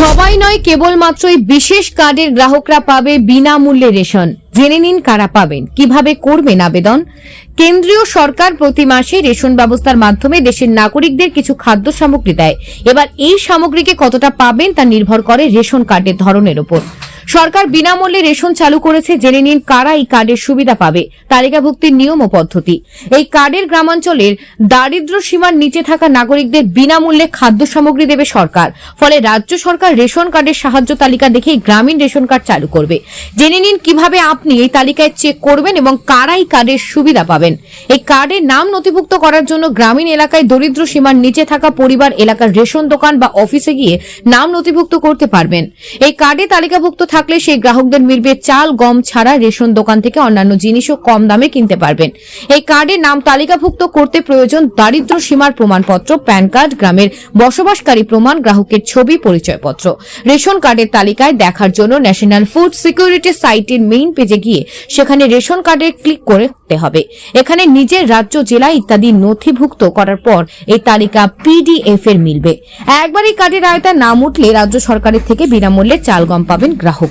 সবাই নয়, কেবলমাত্র এই বিশেষ কার্ডের গ্রাহকরা পাবে বিনামূল্যে রেশন। জেনে নিন কারা পাবেন। কীভাবে করবেন আবেদন? কেন্দ্রীয় সরকার প্রতি মাসে রেশন ব্যবস্থার মাধ্যমে দেশের নাগরিকদের কিছু খাদ্য সামগ্রী দেয়। এবার এই সামগ্রীকে কতটা পাবেন তা নির্ভর করে রেশন কার্ডের ধরনের উপর সরকার বিনামূল্যে রেশন চালু করেছে, জেনে নিন কারা এই কার্ডের সুবিধা পাবে। তালিকাভুক্তির নিয়ম ও পদ্ধতি। এই কার্ডের গ্রামাঞ্চলের দারিদ্র সীমার নিচে থাকা নাগরিকদের বিনামূল্যে খাদ্য সামগ্রী দেবে সরকার। ফলে রাজ্য সরকার রেশন কার্ডের সাহায্য তালিকা দেখেই গ্রামীণ রেশন কার্ড চালু করবে। জেনে নিন কীভাবে আপনি এই তালিকায় চেক করবেন এবং কারা এই কার্ডের সুবিধা পাবেন। এই কার্ডের নাম নথিভুক্ত করার জন্য গ্রামীণ এলাকায় দরিদ্র সীমার নিচে থাকা পরিবার, এলাকার রেশন দোকান বা অফিসে গিয়ে নাম নথিভুক্ত করতে পারবেন। এই কার্ডে তালিকাভুক্ত থাকলে সেই গ্রাহকদের মিলবে চাল, গম ছাড়া রেশন দোকান থেকে অন্যান্য জিনিসও কম দামে কিনতে পারবেন। এই কার্ডে নাম তালিকাভুক্ত করতে প্রয়োজন দারিদ্র সীমার প্রমাণপত্র, প্যান কার্ড, গ্রামের বসবাসকারী প্রমাণ, গ্রাহকের ছবি, পরিচয়পত্র। রেশন কার্ডের তালিকায় দেখার জন্য ন্যাশনাল ফুড সিকিউরিটি সাইটের মেইন পেজে গিয়ে সেখানে রেশন কার্ডে ক্লিক করতে হবে। এখানে নিজের রাজ্য, জেলা ইত্যাদি নথিভুক্ত করার পর এই তালিকা পিডিএফ এর মিলবে। একবার এই কার্ডের আয়তায় নাম উঠলে রাজ্য সরকারের থেকে বিনামূল্যে চাল, গম পাবেন গ্রাহক।